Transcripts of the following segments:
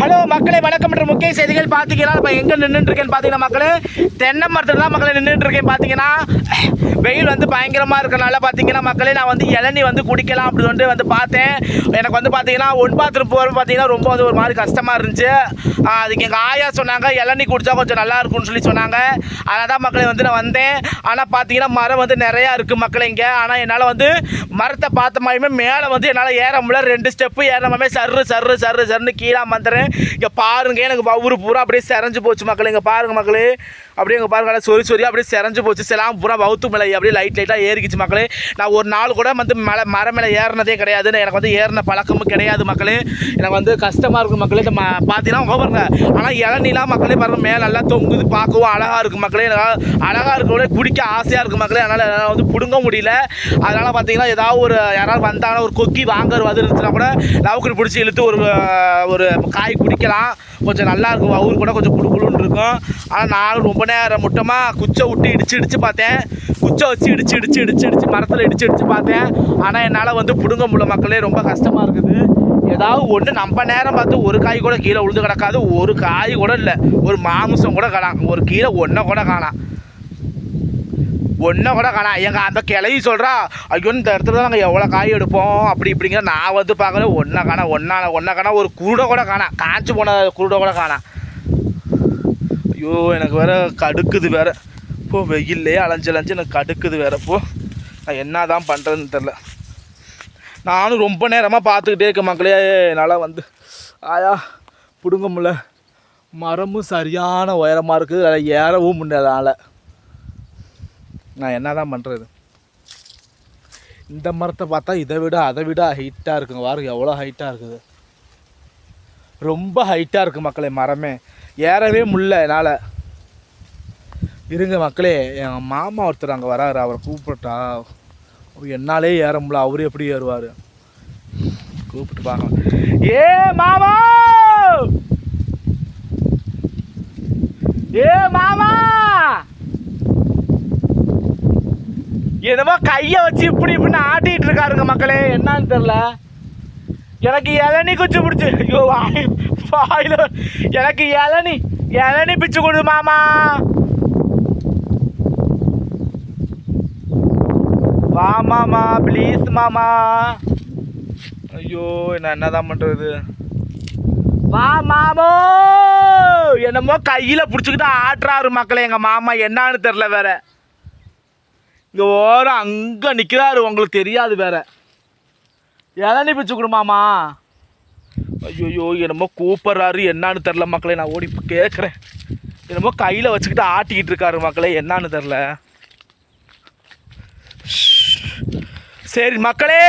Hello மக்களை வணக்கம் என்ற முக்கிய செய்திகள் பார்த்தீங்கன்னா இப்போ எங்கே நின்றுட்டு இருக்கேன்னு பார்த்தீங்கன்னா மக்களே தென்னை மரத்தில் தான் மக்களே நின்றுட்டு இருக்கேன் பார்த்தீங்கன்னா வெயில் வந்து பயங்கரமாக இருக்கனால பார்த்தீங்கன்னா மக்களே நான் வந்து இளநி வந்து குடிக்கலாம் அப்படி வந்து வந்து பார்த்தேன். எனக்கு வந்து பார்த்தீங்கன்னா ஒன் பாத்ரூம் போகிற பார்த்தீங்கன்னா ரொம்ப வந்து ஒரு மாதிரி கஷ்டமாக இருந்துச்சு. அதுக்கு எங்கள் ஆயா சொன்னாங்க இளநி குடித்தா கொஞ்சம் நல்லா இருக்கும்னு சொல்லி சொன்னாங்க. அதனால் தான் மக்களை வந்து நான் வந்தேன். ஆனால் பார்த்தீங்கன்னா மரம் வந்து நிறையா இருக்குது மக்களை இங்கே. ஆனால் என்னால் வந்து மரத்தை பார்த்த மாதிரியுமே மேலே வந்து என்னால் ஏற முடியல. ரெண்டு ஸ்டெப்பு ஏறமே சர்ரு சர்ரு சர்ரு சர்னு கீழே வந்துடுறேன் இங்கே பாருங்க எனக்கு ஊர் பூரா அப்படியே செரஞ்சு போச்சு மக்களே. இங்கே பாருங்க மக்களே. அப்படியே இங்கே பாருங்க சொறி சொறி அப்படியே செரஞ்சு போச்சு. செலாம் பூரா வவுத்து மலை அப்படியே லைட் லைட்டாக ஏறிக்கிச்சு மக்களே. நான் ஒரு நாள் கூட வந்து மலை மர மேலே ஏறினதே கிடையாதுன்னு எனக்கு வந்து ஏறின பழக்கமும் கிடையாது மக்களே. எனக்கு வந்து கஷ்டமாக இருக்கும் மக்களே. இந்த பார்த்தீங்கன்னா பாருங்க. ஆனால் இளநிலாம் மக்களே பாருங்கள் மேலே நல்லா தொங்குது பார்க்கவும் அழகாக இருக்கும் மக்களே. அழகாக இருக்கவங்களே குடிக்க ஆசையாக இருக்கும் மக்களே. அதனால் என்னால் வந்து பிடுங்க முடியல. அதனால் பார்த்தீங்கன்னா ஏதாவது ஒரு யாராவது வந்தாங்கன்னா ஒரு கொக்கி வாங்குற வந்து இருந்துச்சுன்னா கூட லவுக்கு பிடிச்சி இழுத்து ஒரு ஒரு காய் குடிக்கலாம். கொஞ்சம் நல்லா இருக்கும். அவரு கூட கொஞ்சம் குடு இருக்கும். ஆனால் நானும் ரொம்ப நேரம் முட்டமாக குச்சை விட்டு இடிச்சு இடிச்சு பார்த்தேன். குச்சை வச்சு இடிச்சு இடிச்சு இடிச்சு இடிச்சு மரத்தில் இடிச்சு இடிச்சு பார்த்தேன். ஆனால் என்னால் வந்து பிடுங்க முடியல மக்களே. ரொம்ப கஷ்டமாக இருக்குது. ஏதாவது ஒன்று நம்ம நேரம் பார்த்து ஒரு காய் கூட கீழே உழுது கிடக்காது. ஒரு காய் கூட இல்லை. ஒரு மாமிசம் கூட காணாம். ஒரு கீழே ஒன்றை கூட காணாம். ஒன்றை கூட காணா. எங்கள் அந்த கிளவி சொல்கிறா ஐயோ இந்த இடத்துல தான் நாங்கள் எவ்வளோ காய் எடுப்போம்? அப்படி இப்படிங்கிற நான் வந்து பார்க்கல. ஒன்றை காணா ஒன்றா ஒன்றா காணா ஒரு குருடை கூட காணா. காய்ச்சி போன குருடை கூட காணா. ஐயோ எனக்கு வேற கடுக்குது வேற. இப்போ வெயில்லையே அலைஞ்சு அலைஞ்சு எனக்கு கடுக்குது வேற. இப்போ நான் என்ன தான் பண்ணுறதுன்னு தெரில நானும் ரொம்ப நேரமாக பார்த்துக்கிட்டே இருக்கேன் மக்களே. என்னால் வந்து ஆயா பிடுங்க முடியல. மரமும் சரியான உயரமாக இருக்குது. அதில் ஏறவும் முடியாதால நான் என்ன தான் பண்ணுறது இந்த மரத்தை பார்த்தா இதை விட அதை விட ஹைட்டாக இருக்குங்க. வாரு எவ்வளோ ஹைட்டாக இருக்குது. ரொம்ப ஹைட்டாக இருக்குது மக்களே மரமே. ஏறவே முடில என்னால். இருங்க மக்களே என் மாமா ஒருத்தர் அங்கே வராரு. அவரை கூப்பிட்டா என்னாலே ஏற முடியல. அவர் எப்படி ஏறுவார்? கூப்பிட்டு பார்க்கலாம். ஏ மாமா! ஏ மாமா! என்னமோ கையை வச்சு இப்படி இப்படின்னு ஆட்டிகிட்டு இருக்காருங்க மக்களே. என்னன்னு தெரில எனக்கு இளநி குச்சி பிடிச்சி. ஐயோ வாய் வாயில். எனக்கு இளநி இளநி பிச்சு கொடு மாமா. வா மாமா ப்ளீஸ் மாமா. ஐயோ நான் என்னதான் பண்ணுறது வா மாமோ. என்னமோ கையில் பிடிச்சிக்கிட்டு ஆட்டுறாரு மக்களே எங்கள் மாமா. என்னன்னு தெரில வேற. இங்கே ஓரம் அங்கே நிற்கிறாரு உங்களுக்கு தெரியாது வேற. இளநீ பிச்சு கொடுமாமா. ஐயோயோ என்னமோ கூப்பிட்றாரு என்னன்னு தெரில மக்களே நான் ஓடி கேட்குறேன் என்னமோ கையில் வச்சுக்கிட்டு ஆட்டிக்கிட்டு இருக்காரு மக்களே என்னான்னு தெரில சரி மக்களே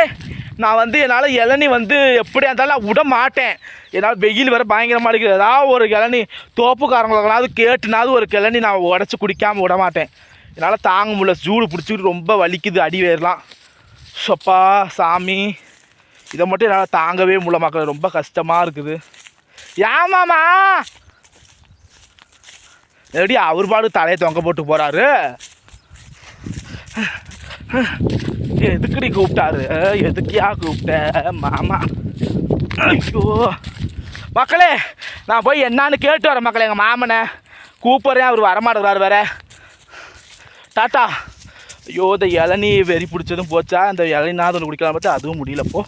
நான் வந்து என்னால் இளநி வந்து எப்படியா இருந்தாலும் நான் விட மாட்டேன். என்னால் வெயில் வேறு பயங்கரமாக இருக்குது ஏதாவது ஒரு இளநீ தோப்புக்காரங்களுக்கனாவது கேட்டுனாவது ஒரு கிளநி நான் உடச்சி குடிக்காமல் விட மாட்டேன். என்னால் தாங்க முடியல. ஜூடு பிடிச்சிக்கிட்டு ரொம்ப வலிக்குது அடி வேறலாம் சொப்பா சாமி. இதை மட்டும் என்னால் தாங்கவே முடியல மக்கள். ரொம்ப கஷ்டமாக இருக்குது. ஏமாமா எப்படி அவர் பாடு தலையை தொங்க போட்டு போகிறாரு எதுக்குடி கூப்பிட்டாரு? எதுக்கியா கூப்பிட்ட மாமா? ஐயோ. மக்களே நான் போய் என்னான்னு கேட்டு வரேன் மக்களே எங்கள் மாமனை. கூப்பிட்றேன் அவர் வரமாட்டேங்கிறாரு வேற. டாட்டா ஐயோ இந்த இளநீ வெறி பிடிச்சதும் போச்சா? இந்த இளநீ நாதன் குடிக்கலாம் பார்த்தா அதுவும் முடியலப்போ